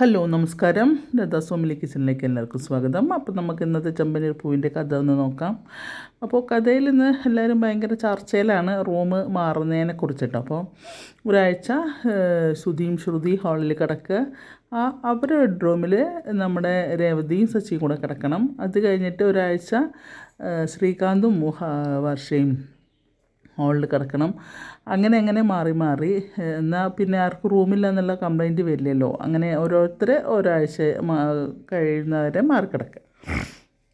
Hello നമസ്കാരം. ലതാ സോമിലി കിച്ചണിലേക്ക് എല്ലാവർക്കും സ്വാഗതം. അപ്പോൾ നമുക്ക് ഇന്നത്തെ ചെമ്പനീർ പൂവിന്റെ കഥ ഒന്ന് നോക്കാം. അപ്പോൾ കഥയിൽ ഇന്ന് എല്ലാവരും ഭയങ്കര ചർച്ചയിലാണ് റൂം മാറുന്നതിനെ കുറിച്ചിട്ട്. അപ്പോൾ ഒരാഴ്ച ശ്രുതിയും ശ്രുതി ഹാളിൽ കിടക്കുക ആ അവരുടെ ബെഡ്റൂമിൽ നമ്മുടെ രേവതിയും സച്ചിയും കൂടെ കിടക്കണം. അത് കഴിഞ്ഞിട്ട് ഒരാഴ്ച ശ്രീകാന്തും വർഷയും ഹാളിൽ കിടക്കണം. അങ്ങനെ അങ്ങനെ മാറി മാറി എന്നാൽ പിന്നെ ആർക്കും റൂമില്ല എന്നുള്ള കംപ്ലൈന്റ് വരില്ലല്ലോ. അങ്ങനെ ഓരോരുത്തർ ഒരാഴ്ച കഴിയുന്നവരെ മാറി കിടക്കുക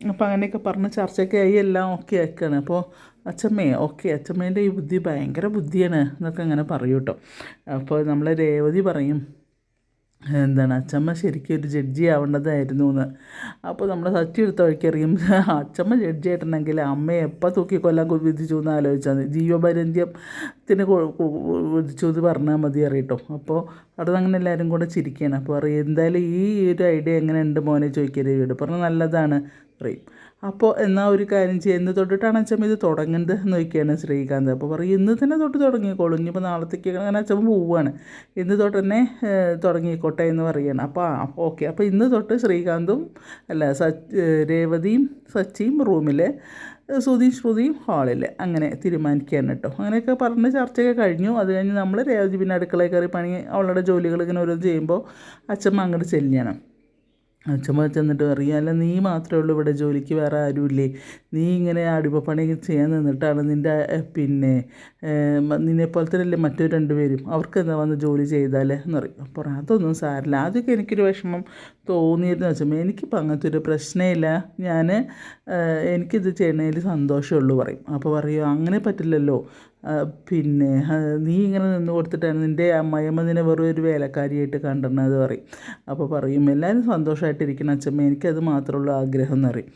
അപ്പോൾ അങ്ങനെയൊക്കെ പറഞ്ഞ് ചർച്ചയൊക്കെ ആയി എല്ലാം ഓക്കെ ആക്കുകയാണ് അപ്പോൾ അച്ചമ്മേ ഓക്കെ അച്ചമ്മേന്റെ ഈ ബുദ്ധി ഭയങ്കര ബുദ്ധിയാണ് എന്നൊക്കെ അങ്ങനെ പറയും കേട്ടോ അപ്പോൾ നമ്മളെ രേവതി പറയും എന്താണ്? അച്ചമ്മ ശരിക്കും ഒരു ജഡ്ജി ആവേണ്ടതായിരുന്നു എന്ന് അപ്പോൾ നമ്മൾ സച്ചി എടുത്ത വഴിക്കറിയും. അച്ചമ്മ ജഡ്ജി ആയിട്ടുണ്ടെങ്കിൽ അമ്മയെ എപ്പോൾ തൂക്കിക്കൊല്ലാൻ വിധിച്ചു എന്ന് ആലോചിച്ചാൽ മതി. ജീവപര്യന്ത്യത്തിന് വിധിച്ചു എന്ന് പറഞ്ഞാൽ മതി അറിയട്ടോ. അപ്പോൾ അവിടെ അങ്ങനെ എല്ലാവരും കൂടെ ചിരിക്കുകയാണ് അപ്പോൾ പറയും എന്തായാലും ഈ ഒരു ഐഡിയ എങ്ങനെ ഉണ്ട് മോനെ? ചോദിക്കരുത്. വീട് പറഞ്ഞാൽ നല്ലതാണ്. പറയും. അപ്പോൾ എന്നാൽ ഒരു കാര്യം ചെയ്യുക എന്ന് തൊട്ടിട്ടാണ് അച്ഛമ്മ ഇത് തുടങ്ങുന്നത് എന്ന് നോക്കിയാണ് ശ്രീകാന്ത്. അപ്പോൾ പറയും ഇന്ന് തന്നെ തൊട്ട് തുടങ്ങിക്കോളും ഇനിയിപ്പോൾ നാളത്തേക്ക് അങ്ങനെ അച്ഛമ്മ പോവുകയാണ് ഇന്ന് തൊട്ട് തന്നെ തുടങ്ങിക്കോട്ടെ എന്ന് പറയുകയാണ് അപ്പോൾ ആ ഓക്കെ. അപ്പോൾ ഇന്ന് തൊട്ട് ശ്രീകാന്തും അല്ല സച്ച് രേവതിയും സച്ചിയും റൂമിൽ ശ്രുതിയും ശ്രുതിയും ഹാളിൽ അങ്ങനെ തീരുമാനിക്കുകയാണ് കേട്ടോ. അങ്ങനെയൊക്കെ പറഞ്ഞ് ചർച്ചയൊക്കെ കഴിഞ്ഞു. അത് കഴിഞ്ഞ് നമ്മൾ രേവതി പിന്നെ അടുക്കളയിൽ കയറി പണി അവളുടെ ജോലികൾ ഇങ്ങനെ ഓരോന്ന് ചെയ്യുമ്പോൾ അച്ഛമ്മ അങ്ങോട്ട് ചെല്ലുകയാണ്. അച്ഛമ്മ ചെന്നിട്ട് പറയും അല്ല നീ മാത്രമേ ഉള്ളൂ ഇവിടെ ജോലിക്ക് വേറെ ആരുമില്ലേ? നീ ഇങ്ങനെ അടിമപ്പണി ചെയ്യാൻ നിന്നിട്ടാണ് നിന്റെ പിന്നെ നിന്നെ പോലെ നിന്നെ പോലത്തെ മറ്റു രണ്ടുപേരും? അവർക്ക് എന്താ വന്ന് ജോലി ചെയ്താലേ? എന്ന് പറയും. അപ്പോൾ അതൊന്നും സാരില്ല ആദ്യമൊക്കെ എനിക്കൊരു വിഷമം തോന്നിയിരുന്നു. അച്ഛമ്മ എനിക്കിപ്പോൾ അങ്ങനത്തെ ഒരു പ്രശ്നമില്ല ഞാൻ എനിക്കിത് ചെയ്യണതിൽ സന്തോഷമുള്ളൂ പറയും. അപ്പോൾ പറയും അങ്ങനെ പറ്റില്ലല്ലോ. പിന്നെ നീ ഇങ്ങനെ നിന്ന് കൊടുത്തിട്ടാണ് നിന്റെ അമ്മയമ്മ നിന്നെ വെറും ഒരു വേലക്കാരിയായിട്ട് കണ്ടെന്നത് പറയും. അപ്പോൾ പറയും എല്ലാവരും സന്തോഷമായിട്ടിരിക്കണം അച്ഛമ്മ എനിക്കത് മാത്രമേ ഉള്ളൂ ആഗ്രഹം എന്ന് പറയും.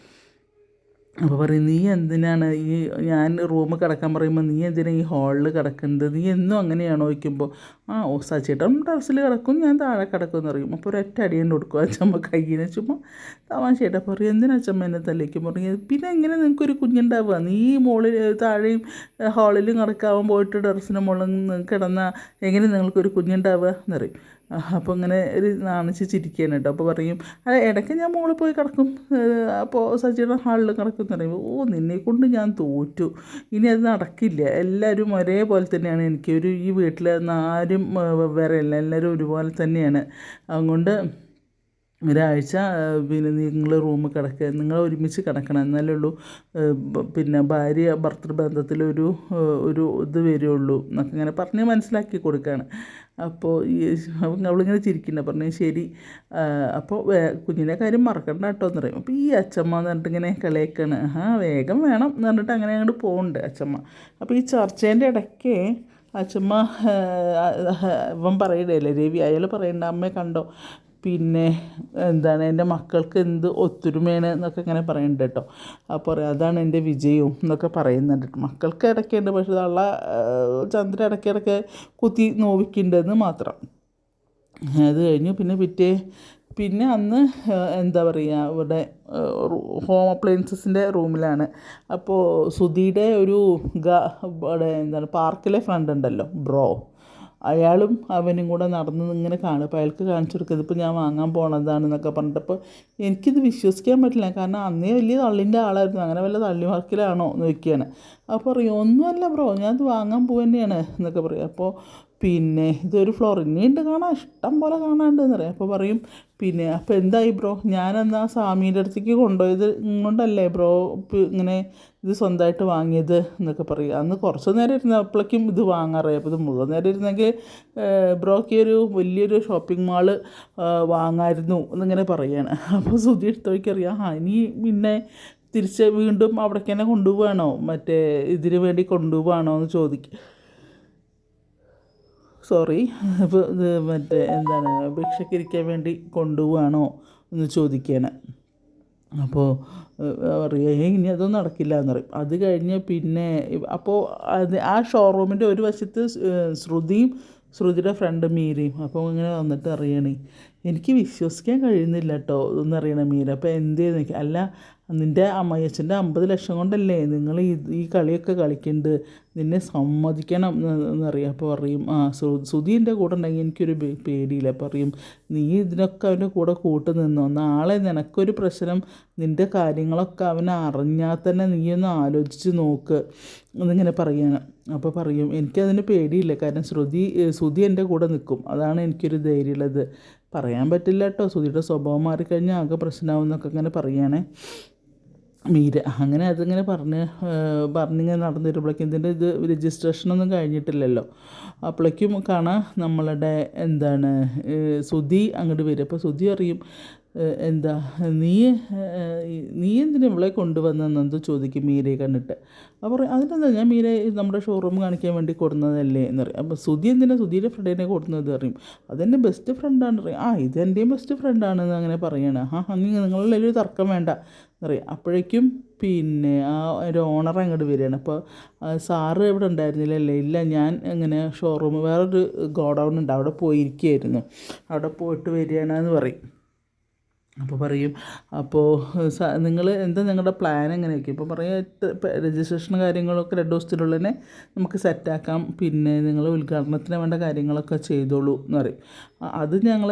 അപ്പോൾ പറയും നീ എന്തിനാണ് ഈ ഞാൻ റൂമിൽ കിടക്കാൻ പറയുമ്പോൾ നീ എന്തിനാണ് ഈ ഹാളിൽ കിടക്കുന്നത് നീ എന്നും അങ്ങനെയാണോ? ചോദിക്കുമ്പോൾ ആ ഓ സച്ചേട്ടൻ ടെറസിൽ കിടക്കും ഞാൻ താഴെ കിടക്കും എന്ന് പറയും. അപ്പോൾ ഒരൊറ്റ അടിയുണ്ട് കൊടുക്കും അച്ഛമ്മ കയ്യിനെ ചുമ്മാ തമാശയായിട്ട് പറയും എന്തിനാ അച്ഛമ്മ എന്നെ തല്ലിക്കും? പറയും. പിന്നെ എങ്ങനെ നിങ്ങൾക്കൊരു കുഞ്ഞുണ്ടാവുക? നീ മുകളിൽ താഴെയും ഹാളിലും കിടക്കാവാൻ പോയിട്ട് ടെറസിന്റെ മുകളിൽ കിടന്ന എങ്ങനെ നിങ്ങൾക്കൊരു കുഞ്ഞുണ്ടാവുക? എന്ന് അപ്പോൾ ഇങ്ങനെ ഒരു നാണിച്ച് ചിരിക്കുകയാണ് കേട്ടോ. അപ്പോൾ പറയും അല്ല ഇടയ്ക്ക് ഞാൻ മുകളിൽ പോയി കിടക്കും. അപ്പോൾ സജിയുടെ ഹാളിൽ കിടക്കും എന്ന് പറയുമ്പോൾ ഓ നിന്നെ കൊണ്ട് ഞാൻ തോറ്റു. ഇനി അത് നടക്കില്ല. എല്ലാവരും ഒരേപോലെ തന്നെയാണ്. എനിക്ക് ഒരു ഈ വീട്ടിൽ ആരും വേറെ അല്ല എല്ലാവരും ഒരുപോലെ തന്നെയാണ്. അതുകൊണ്ട് ഒരാഴ്ച പിന്നെ നിങ്ങൾ റൂമിൽ കിടക്കുക നിങ്ങൾ ഒരുമിച്ച് കിടക്കണം. എന്നാലേ ഉള്ളൂ പിന്നെ ഭാര്യ ഭർത്തൃബന്ധത്തിലൊരു ബന്ധത്തിൽ ഒരു ഇത് വരുള്ളൂ എന്നൊക്കെ ഇങ്ങനെ പറഞ്ഞ് മനസ്സിലാക്കി കൊടുക്കുകയാണ് അപ്പോൾ ഈ അവളിങ്ങനെ ചിരിക്കണ്ട പറഞ്ഞു ശരി അപ്പോൾ കുഞ്ഞിനെ കാര്യം മറക്കണ്ട കേട്ടോ എന്ന് പറയും. അപ്പോൾ ഈ അച്ചമ്മ എന്ന് പറഞ്ഞിട്ട് ഇങ്ങനെ കളിയാക്കാണ്. ആ വേഗം വേണം എന്ന് പറഞ്ഞിട്ട് അങ്ങനെ അങ്ങോട്ട് പോകുന്നുണ്ട് അച്ചമ്മ. അപ്പോൾ ഈ ചർച്ചേന്റെ ഇടയ്ക്ക് അച്ചമ്മ ആഹ്, ഇവൻ പറയണല്ലേ രവി അയാൾ പറയണ്ട അമ്മയെ കണ്ടോ? പിന്നെ എന്താണ് എന്റെ മക്കൾക്ക് എന്ത് ഒത്തൊരുമയാണ് എന്നൊക്കെ ഇങ്ങനെ പറയുന്നുണ്ട് കേട്ടോ. അപ്പോൾ പറയും അതാണ് എന്റെ വിജയവും എന്നൊക്കെ പറയുന്നുണ്ട് മക്കൾക്ക് ഇടയ്ക്കുണ്ട് പക്ഷെ തള്ള ചന്ദ്ര ഇടയ്ക്കിടയ്ക്ക് കുത്തി നോവിക്കുന്നുണ്ടെന്ന് മാത്രം. അത് കഴിഞ്ഞു. പിന്നെ പിറ്റേ പിന്നെ അന്ന് എന്താ പറയുക ഇവിടെ ഹോം അപ്ലയൻസസിന്റെ റൂമിലാണ്. അപ്പോൾ സുധിയുടെ ഒരു ഗ ഇവിടെ എന്താണ് പാർക്കിലെ ഫ്രണ്ട് ഉണ്ടല്ലോ ബ്രോ. അയാളും അവനും കൂടെ നടന്ന് ഇങ്ങനെ കാണും. അപ്പോൾ അയാൾക്ക് കാണിച്ചു കൊടുക്കുന്നത് ഇപ്പോൾ ഞാൻ വാങ്ങാൻ പോണതാണെന്നൊക്കെ പറഞ്ഞിട്ടപ്പോൾ എനിക്കിത് വിശ്വസിക്കാൻ പറ്റില്ല. കാരണം അന്നേ വലിയ തള്ളിന്റെ ആളായിരുന്നു. അങ്ങനെ വല്ല തള്ളി മാർക്കിലാണോ വയ്ക്കുകയാണ് അപ്പോൾ പറയും ഒന്നുമല്ല ബ്രോ ഞാൻ ഇത് വാങ്ങാൻ പോവുകയാണ് എന്നൊക്കെ പറയും. അപ്പോൾ പിന്നെ ഇതൊരു ഫ്ലോർ ഇനിയുണ്ട് കാണാൻ ഇഷ്ടം പോലെ കാണാനുണ്ടെന്ന് പറയും അപ്പോൾ പറയും പിന്നെ അപ്പോൾ എന്തായി ബ്രോ? ഞാനെന്നാ സ്വാമീന്റെ അടുത്തേക്ക് കൊണ്ടുപോയത് ഇങ്ങോട്ടല്ലേ ബ്രോ? ഇങ്ങനെ ഇത് സ്വന്തമായിട്ട് വാങ്ങിയത് എന്നൊക്കെ പറയും. അന്ന് കുറച്ച് നേരം ഇരുന്നപ്പോഴേക്കും ഇത് വാങ്ങാറായി. അപ്പോൾ ഇത് മുഴുവൻ നേരം ഇരുന്നെങ്കിൽ ബ്രോക്ക് ഒരു വലിയൊരു ഷോപ്പിംഗ് മാൾ വാങ്ങായിരുന്നു എന്നിങ്ങനെ പറയുകയാണ് അപ്പോൾ സുധി എടുത്തോയ്ക്കറിയാം ആ ഇനി പിന്നെ തിരിച്ച് വീണ്ടും അവിടേക്ക് തന്നെ കൊണ്ടുപോവാണോ? മറ്റേ ഇതിന് വേണ്ടി കൊണ്ടുപോവാണോ? എന്ന് ചോദിക്കും. സോറി ഇപ്പോൾ ഇത് മറ്റേ എന്താണ് ഭിക്ഷക്കിരിക്കാൻ വേണ്ടി കൊണ്ടുപോവാണോ എന്ന് ചോദിക്കുകയാണ് അപ്പോൾ പറയുക ഇനി അതൊന്നും നടക്കില്ല എന്ന് പറയും. അത് കഴിഞ്ഞ് പിന്നെ അപ്പോൾ അത് ആ ഷോറൂമിന്റെ ഒരു വശത്ത് ശ്രുതിയും ശ്രുതിയുടെ ഫ്രണ്ട് മീരയും. അപ്പോൾ ഇങ്ങനെ വന്നിട്ട് അറിയണേ. എനിക്ക് വിശ്വസിക്കാൻ കഴിയുന്നില്ല കേട്ടോ എന്നറിയണ മീര. അപ്പോൾ എന്ത് ചെയ്യുന്ന അല്ല നിന്റെ അമ്മയച്ഛന്റെ അമ്പത് ലക്ഷം കൊണ്ടല്ലേ നിങ്ങൾ ഈ ഈ കളിയൊക്കെ കളിക്കുന്നുണ്ട് നിന്നെ സമ്മതിക്കണം എന്ന് എന്നറിയാം. അപ്പോൾ പറയും ആ സുധി എന്റെ കൂടെ ഉണ്ടെങ്കിൽ എനിക്കൊരു പേടിയില്ല. പറയും നീ ഇതിനൊക്കെ അവന്റെ കൂടെ കൂട്ട് നിന്നോ? നാളെ നിനക്കൊരു പ്രശ്നം. നിന്റെ കാര്യങ്ങളൊക്കെ അവൻ അറിഞ്ഞാൽ തന്നെ നീയൊന്ന് ആലോചിച്ച് നോക്ക്. എന്നിങ്ങനെ പറയാണ്. അപ്പോൾ പറയും എനിക്കതിന് പേടിയില്ല. കാരണം ശ്രുതി സുധി എന്റെ കൂടെ നിൽക്കും. അതാണ് എനിക്കൊരു ധൈര്യമുള്ളത്. പറയാൻ പറ്റില്ല കേട്ടോ. ശ്രുതിയുടെ സ്വഭാവം മാറിക്കഴിഞ്ഞാൽ ആകെ പ്രശ്നമാവും എന്നൊക്കെ അങ്ങനെ പറയുകയാണേ മീര അങ്ങനെ അതിങ്ങനെ പറഞ്ഞ് പറഞ്ഞിങ്ങനെ നടന്നിരുമ്പോഴേക്കും ഇതിന്റെ ഇത് രജിസ്ട്രേഷനൊന്നും കഴിഞ്ഞിട്ടില്ലല്ലോ. അപ്പോഴേക്കും കാണാം നമ്മളുടെ എന്താണ് സുധി അങ്ങോട്ട് വരും. അപ്പോൾ സുധി അറിയും എന്താ നീ നീ എന്തിനാ ഇവളെ കൊണ്ടുവന്നെന്നെന്തോ ചോദിക്കും മീരയെ കണ്ടിട്ട്. അപ്പോൾ പറയും അതിനെന്താ ഞാൻ മീര നമ്മുടെ ഷോറൂം കാണിക്കാൻ വേണ്ടി കൊടുക്കുന്നതല്ലേ എന്ന് പറയും. അപ്പോൾ സുധി എന്തിനാ സുധിയുടെ ഫ്രണ്ടിനെ കൊടുക്കുന്നത് പറയും. അതെന്റെ ബെസ്റ്റ് ഫ്രണ്ടാണ് പറയും. ആ ഇത് എന്റെയും ബെസ്റ്റ് ഫ്രണ്ടാണെന്ന് അങ്ങനെ പറയണ. ആ അങ്ങനെ ഒരു തർക്കം വേണ്ട. എന്നറിയാം അപ്പോഴേക്കും പിന്നെ ആ ഒരു ഓണർ അങ്ങോട്ട് വരികയാണ്. അപ്പോൾ സാറ് ഇവിടെ ഉണ്ടായിരുന്നില്ലല്ലേ ഇല്ല ഞാൻ ഇങ്ങനെ ഷോറൂം വേറൊരു ഗോഡൗൺ ഉണ്ട്. അവിടെ പോയിരിക്കുകയായിരുന്നു. അവിടെ പോയിട്ട് വരികയാണെന്ന് പറയും. അപ്പോൾ പറയും അപ്പോൾ നിങ്ങൾ എന്താ നിങ്ങളുടെ പ്ലാൻ എങ്ങനെയൊക്കെ? ഇപ്പോൾ പറയും രജിസ്ട്രേഷൻ കാര്യങ്ങളൊക്കെ രണ്ട് ദിവസത്തിലുള്ള തന്നെ നമുക്ക് സെറ്റാക്കാം പിന്നെ നിങ്ങൾ ഉദ്ഘാടനത്തിന് വേണ്ട കാര്യങ്ങളൊക്കെ ചെയ്തോളൂ എന്ന് പറയും. അത് ഞങ്ങൾ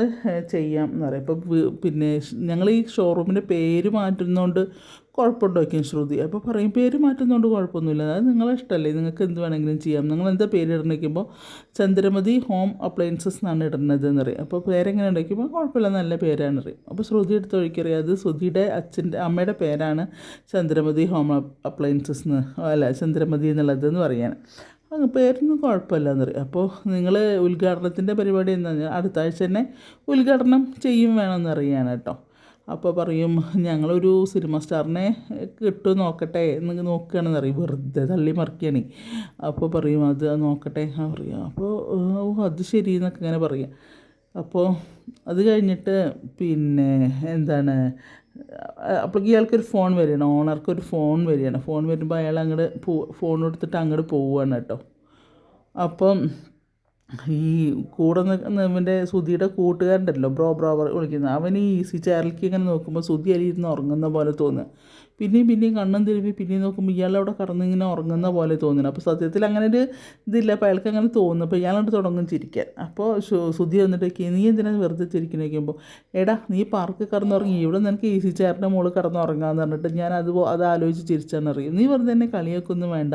ചെയ്യാം എന്ന് പറയും. ഇപ്പോൾ പിന്നെ ഞങ്ങൾ ഈ ഷോറൂമിന്റെ പേര് മാറ്റുന്നതുകൊണ്ട് കുഴപ്പമുണ്ടോ വയ്ക്കും ശ്രുതി അപ്പോൾ പറയും പേര് മാറ്റുന്നതുകൊണ്ട് കുഴപ്പമൊന്നുമില്ല. അത് നിങ്ങളെ ഇഷ്ടമല്ലേ നിങ്ങൾക്ക് എന്ത് വേണമെങ്കിലും ചെയ്യാം. നിങ്ങൾ എന്താ പേര് ഇടണിക്കുമ്പോൾ ചന്ദ്രമതി ഹോം അപ്ലയൻസസ് എന്നാണ് ഇടുന്നത് എന്ന് പറയും. അപ്പോൾ പേരെങ്ങനെ ഉണ്ടാക്കുമ്പോൾ കുഴപ്പമില്ല നല്ല പേരാണ് അറിയും അപ്പോൾ ശ്രുതി എടുത്ത് ഒഴിക്കറിയാം അത് ശ്രുതിയുടെ അച്ഛന്റെ അമ്മയുടെ പേരാണ് ചന്ദ്രമതി ഹോം അപ്ലയൻസസ് എന്ന് അല്ല ചന്ദ്രമതി എന്നുള്ളത് എന്ന് പറയാൻ പേരൊന്നും കുഴപ്പമില്ല എന്ന് പറയും. അപ്പോൾ നിങ്ങൾ ഉദ്ഘാടനത്തിന്റെ പരിപാടി എന്താ അടുത്ത ആഴ്ച തന്നെ ഉദ്ഘാടനം ചെയ്യും വേണമെന്ന് അപ്പോൾ പറയും ഞങ്ങളൊരു സിനിമ സ്റ്റാറിനെ കിട്ടും നോക്കട്ടെ എന്ന് നോക്കുകയാണെന്ന് അറിയും വെറുതെ തള്ളി മറിക്കുകയാണ്. അപ്പോൾ പറയും അത് നോക്കട്ടെ. പറയുക അപ്പോൾ ഓ അത് ശരി എന്നൊക്കെ ഇങ്ങനെ പറയാം. അപ്പോൾ അത് കഴിഞ്ഞിട്ട് പിന്നെ എന്താണ് അപ്പോഴേക്ക് ഇയാൾക്കൊരു ഫോൺ വരികയാണ്. ഓണർക്കൊരു ഫോൺ വരികയാണ്. ഫോൺ വരുമ്പോൾ അയാൾ അങ്ങോട്ട് പോ ഫോൺ എടുത്തിട്ട് അങ്ങോട്ട് പോവുകയാണ് കേട്ടോ. അപ്പം ഈ കൂടെ നിൽക്കുന്ന ഇവന്റെ സുധിയുടെ കൂട്ടുകാരുണ്ടല്ലോ ബ്രോ ബ്രോ വിളിക്കുന്നത് അവൻ ഈ ഈസി ചെയറിലേക്ക് ഇങ്ങനെ നോക്കുമ്പോൾ സുധി അരി ഇരുന്ന് ഉറങ്ങുന്ന പോലെ തോന്നുക പിന്നെയും പിന്നെയും കണ്ണും തിരുമ്പി പിന്നെയും നോക്കുമ്പോൾ ഇയാളവിടെ കടന്ന് ഇങ്ങനെ ഉറങ്ങുന്ന പോലെ തോന്നുന്നു. അപ്പോൾ സത്യത്തിൽ അങ്ങനെ ഒരു ഇതില്ല അപ്പോൾ അയാൾക്ക് അങ്ങനെ തോന്നുന്നു. അപ്പോൾ ഇയാളോട് തുടങ്ങും ചിരിക്കാൻ. അപ്പോൾ സുധി വന്നിട്ട് "കി- നീ എന്തിനാണ് വെറുതെ ചോദിക്കുമ്പോൾ എടാ നീ പാർക്ക് കടന്നുറങ്ങി ഇവിടെ നിനക്ക് ഈസി ചെയറിന്റെ മുകളിൽ കടന്നുറങ്ങാന്ന് പറഞ്ഞിട്ട് ഞാൻ അത് അത് ആലോചിച്ച് ചിരിച്ചാണെന്നറിയും നീ വെറുതെ എന്നെ കളിയൊക്കൊന്നും വേണ്ട.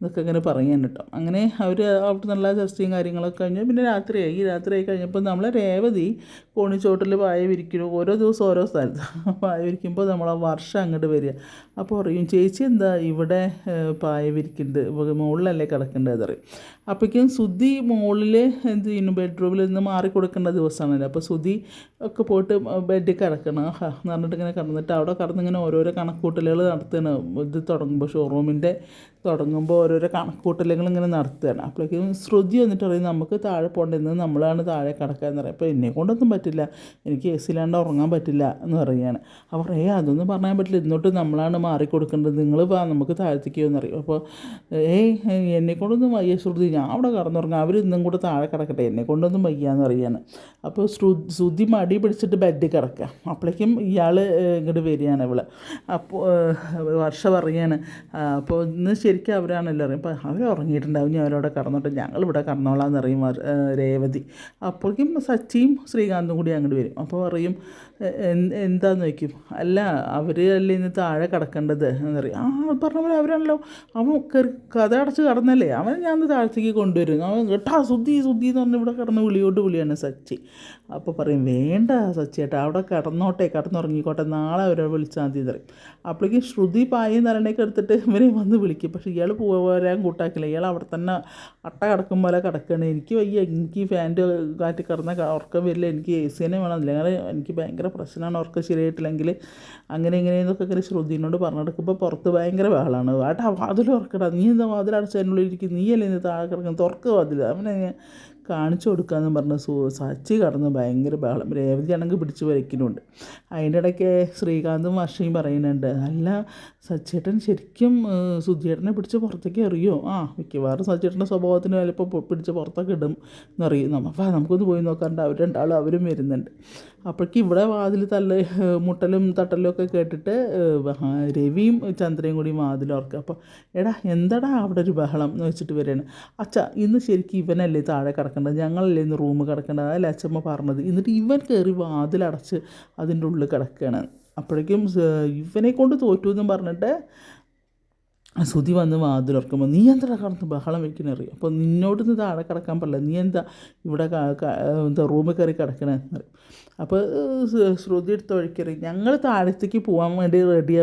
എന്നൊക്കെ ഇങ്ങനെ പറയാൻ കേട്ടോ. അങ്ങനെ അവർ അവിടെ നല്ല ചർച്ചയും കാര്യങ്ങളൊക്കെ കഴിഞ്ഞ് പിന്നെ രാത്രിയായി. രാത്രിയായി കഴിഞ്ഞപ്പോൾ നമ്മൾ രേവതി കോണിച്ചോട്ടിൽ പായ വിരിക്കുന്നു. ഓരോ ദിവസം ഓരോ സ്ഥലത്ത് പായ വിരിക്കുമ്പോൾ നമ്മൾ ആ വർഷം അങ്ങോട്ട് വരിക. അപ്പോൾ പറയും ചേച്ചി എന്താ ഇവിടെ പായ വിരിക്കുന്നുണ്ട് മുകളിലല്ലേ കിടക്കേണ്ടത്? പറയും. അപ്പോഴേക്കും സുധി മുകളിൽ എന്ത് ചെയ്യുന്നു? ബെഡ്റൂമിൽ നിന്ന് മാറി കൊടുക്കേണ്ട ദിവസമാണല്ലോ. അപ്പോൾ സുധി ഒക്കെ പോയിട്ട് ബെഡിൽ കിടക്കണം. എന്ന് പറഞ്ഞിട്ട് ഇങ്ങനെ കിടന്നിട്ട് അവിടെ കിടന്നിങ്ങനെ ഓരോരോ കണക്കൂട്ടലുകൾ നടത്തണം ഇത് തുടങ്ങുമ്പോൾ ഷോറൂമിന്റെ തുടങ്ങുമ്പോൾ ഓരോരോ കണക്കൂട്ടലുകൾ ഇങ്ങനെ നടത്തുകയാണ്. അപ്പോഴേക്കും ശ്രുതി വന്നിട്ട് പറയും നമുക്ക് താഴെ പോകേണ്ടത് നമ്മളാണ് താഴെ കിടക്കുക എന്ന് പറയും. അപ്പോൾ എന്നെ കൊണ്ടൊന്നും പറ്റില്ല. എനിക്ക് എ സിയിലാണ്ട് ഉറങ്ങാൻ പറ്റില്ല എന്ന് പറയുകയാണ്. അപ്പോൾ ഏ അതൊന്നും പറയാൻ പറ്റില്ല. ഇന്നോട്ട് നമ്മളാണ് മാറിക്കൊടുക്കേണ്ടത്. നിങ്ങൾ വാ നമുക്ക് താഴ്ത്തിക്കോ എന്ന് പറയും. അപ്പോൾ ഏയ് എന്നെ കൊണ്ടൊന്നും വയ്യ ശ്രുതി. ഞാൻ അവിടെ കടന്നുറങ്ങാം. അവർ ഇന്നും കൂടെ താഴെ കിടക്കട്ടെ. എന്നെ കൊണ്ടൊന്നും വയ്യ എന്ന് പറയാണ് അപ്പോൾ ശ്രു ശ്രുതി മടി പിടിച്ചിട്ട് ബെഡിൽ കിടക്കുക. അപ്പോഴേക്കും ഇയാൾ ഇങ്ങോട്ട് വരികയാണ് ഇവൾ. അപ്പോൾ വർഷ പറയാണ് അപ്പോൾ ഇന്ന് ശരിക്കും അവരാണല്ലോ അറിയും. അപ്പോൾ അവർ ഉറങ്ങിയിട്ടുണ്ടാവും. ഞാൻ അവരവിടെ കടന്നോട്ടെ ഞങ്ങളിവിടെ കടന്നോളാം എന്ന് അറിയും വർ- ഏ, രേവതി. അപ്പോഴേക്കും സച്ചിയും ശ്രീകാന്തും കൂടി അങ്ങോട്ട് വരും. അപ്പോൾ പറയും "എ- എന്ത് എന്താന്ന് വയ്ക്കും അല്ല അവർ അല്ലേ ഇന്ന് താഴെ കിടക്കേണ്ടത് എന്നറിയാം. ആ പറഞ്ഞ പോലെ അവരാണല്ലോ. അവൻ കയറി കഥ അടച്ച് കടന്നല്ലേ. അവൻ ഞാൻ താഴത്തേക്ക് കൊണ്ടുവരും. അവൻ കേട്ടാ സുദ്ധി സുദ്ധി എന്ന് പറഞ്ഞ് ഇവിടെ കിടന്ന് വിളിയോട്ട് വിളിയാണ് സച്ചി. അപ്പോൾ പറയും വേണ്ട സച്ചി ഏട്ടാ അവിടെ കിടന്നോട്ടെ കിടന്നുറങ്ങിക്കോട്ടെ. നാളെ അവരെ വിളിച്ചാൽ മതി എന്നറിയും അപ്പോഴേക്കും ശ്രുതി പായും നരണേക്ക് എടുത്തിട്ട് ഇവരെ വന്ന് വിളിക്കും. പക്ഷേ ഇയാൾ പോരാൻ കൂട്ടാക്കില്ല. ഇയാൾ അവിടെ തന്നെ അട്ട കിടക്കും പോലെ കിടക്കുകയാണ് എനിക്ക് വയ്യ. എനിക്ക് ഫാന്റെ കാറ്റ് കിടന്ന ഉറക്കം വരില്ല. എനിക്ക് എ സി തന്നെ വേണം. അല്ലെങ്കിൽ എനിക്ക് ഭയങ്കര പ്രശ്നമാണ് ഉറക്കം ശരിയായിട്ടില്ലെങ്കിൽ അങ്ങനെ ഇങ്ങനെയെന്നൊക്കെ ഇങ്ങനെ ശ്രുതിനോട് പറഞ്ഞെടുക്കുമ്പോൾ പുറത്ത് ഭയങ്കര ബഹളമാണ്. ആട്ടാ വാതിൽ ഉറക്കടാ നീ എന്താ വാതിൽ അടച്ചതിനുള്ളിൽ ഇരിക്കും നീയല്ലേ ഇന്ന് താഴെ കിടക്കുന്നത്? തുറക്കുക വാതിൽ അവനെ കാണിച്ചു കൊടുക്കാമെന്ന് പറഞ്ഞ് സു സച്ചി കടന്ന് ഭയങ്കര ബഹളം. രേവതി ആണെങ്കിൽ പിടിച്ച് വരയ്ക്കുന്നുണ്ട് അതിന്റെ ഇടയ്ക്ക് ശ്രീകാന്തും വർഷയും പറയുന്നുണ്ട്. അല്ല സച്ചേട്ടൻ ശരിക്കും സുധിയേട്ടനെ പിടിച്ച് പുറത്തേക്ക് എറിയോ? ആ മിക്കവാറും സച്ചേട്ടന്റെ സ്വഭാവത്തിന് ചിലപ്പോൾ പിടിച്ച് പുറത്തൊക്കെ ഇടും എന്നറിയും. നമ്മ നമുക്കൊന്ന് പോയി നോക്കാറുണ്ട് അവർ രണ്ടാളും അവരും വരുന്നുണ്ട്. അപ്പോഴേക്കും ഇവിടെ വാതിൽ തല്ല മുട്ടലും തട്ടലും ഒക്കെ കേട്ടിട്ട് രവിയും ചന്ദ്രയും കൂടി വാതിൽ അപ്പോൾ എടാ എന്താടാ അവിടെ ഒരു ബഹളം എന്ന് വെച്ചിട്ട് വരികയാണ്. അച്ഛ ഇന്ന് ശരിക്കും ഇവനല്ലേ താഴെ കിടക്കേണ്ടത്? ഞങ്ങളല്ലേ ഇന്ന് റൂം കിടക്കേണ്ടത്? അതല്ലേ അച്ഛമ്മ പറഞ്ഞത്? എന്നിട്ട് ഇവൻ കയറി വാതിലടച്ച് അതിന്റെ ഉള്ളിൽ കിടക്കുകയാണ്. അപ്പോഴേക്കും ഇവനെ കൊണ്ട് തോറ്റു എന്നും പറഞ്ഞിട്ട് സുതി വന്ന് വാതിലുറക്കുമ്പോൾ നീ എന്താ കടന്ന് ബഹളം വെക്കുന്ന അറിയും അപ്പോൾ നിന്നോട് നിന്ന് താഴെ കിടക്കാൻ പറ്റില്ല. നീ എന്താ ഇവിടെ എന്താ റൂമിൽ കയറി കിടക്കണമെന്ന് അപ്പോൾ ശ്രുതി എടുത്ത് ഒഴിക്കറി ഞങ്ങൾ താഴത്തേക്ക് പോകാൻ വേണ്ടി റെഡി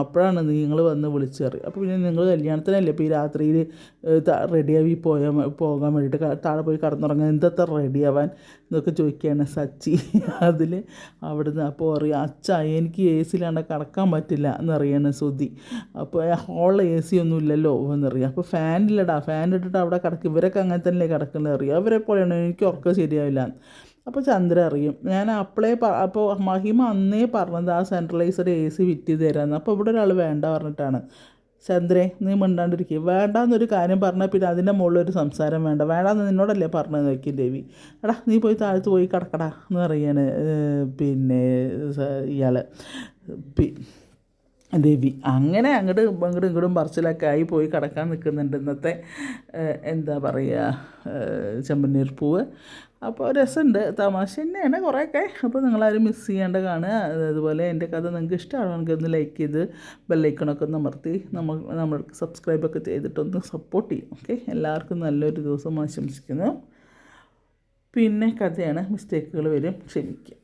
അപ്പോഴാണ് നിങ്ങൾ വന്ന് വിളിച്ചു കയറി അപ്പോൾ പിന്നെ നിങ്ങൾ കല്യാണത്തിനല്ലേ? ഇപ്പോൾ ഈ രാത്രിയിൽ റെഡിയായി പോയാൽ പോകാൻ വേണ്ടിയിട്ട് താഴെ പോയി കടന്നുറങ്ങാൻ എന്തത്ര റെഡിയാവാൻ എന്നൊക്കെ ചോദിക്കുകയാണ് സച്ചി. അതിൽ അവിടുന്ന് അപ്പോൾ പറയും അച്ഛ എനിക്ക് എ സിയിലാണ്ട് കടക്കാൻ പറ്റില്ല എന്നറിയാണ് സുധി അപ്പോൾ ഹോളിൽ എ സി ഒന്നും ഇല്ലല്ലോ എന്നറിയാം. അപ്പോൾ ഫാനില്ലടാ ഫാൻ ഇട്ടിട്ട് അവിടെ കിടക്കും. ഇവരൊക്കെ അങ്ങനെ തന്നെ കിടക്കുന്നത് അറിയാം? അവരെ പോലെയാണ്? എനിക്ക് ഉറക്കം ശരിയാവില്ല അപ്പോൾ ചന്ദ്ര അറിയും ഞാൻ അപ്പളേ അപ്പോൾ മഹിമ അന്നേ പറഞ്ഞത് ആ സെൻട്രലൈസർ എ സി വിറ്റ് തരാമെന്ന് അപ്പോൾ ഇവിടെ ഒരാൾ വേണ്ട പറഞ്ഞിട്ടാണ്. ചന്ദ്രേ നീ മിണ്ടാണ്ടിരിക്കുക വേണ്ടാന്നൊരു കാര്യം പറഞ്ഞാൽ പിന്നെ അതിന്റെ മുകളിലൊരു സംസാരം വേണ്ട. വേണ്ടാന്ന് നിന്നോടല്ലേ പറഞ്ഞത് നോക്കി ദേവി. എടാ നീ പോയി താഴത്ത് പോയി കിടക്കടാ എന്ന് പറയാണ് പിന്നെ ഇയാൾ പി ദേവി. അങ്ങനെ അങ്ങോട്ട് അങ്ങോട്ടും ഇങ്ങോട്ടും പറച്ചിലൊക്കെ ആയി പോയി കിടക്കാൻ നിൽക്കുന്നുണ്ട് ഇന്നത്തെ എന്താ പറയുക ചെമ്പന്നീർ പൂവ്. അപ്പോൾ രസമുണ്ട് തമാശ തന്നെയാണ് കുറേയൊക്കെ. അപ്പോൾ നിങ്ങളാരും മിസ് ചെയ്യാണ്ട് കാണുക. അതുപോലെ എന്റെ കഥ നിങ്ങൾക്ക് ഇഷ്ടമാണെങ്കിൽ ഒന്ന് ലൈക്ക് ചെയ്ത് ബെല്ലൈക്കണൊക്കെ ഒന്ന് അമർത്തി നമ്മൾ നമ്മൾക്ക് സബ്സ്ക്രൈബൊക്കെ ചെയ്തിട്ടൊന്ന് സപ്പോർട്ട് ചെയ്യും ഓക്കെ എല്ലാവർക്കും നല്ലൊരു ദിവസം ആശംസിക്കുന്നു. പിന്നെ കഥയാണ് മിസ്റ്റേക്കുകൾ വരും ക്ഷമിക്കുക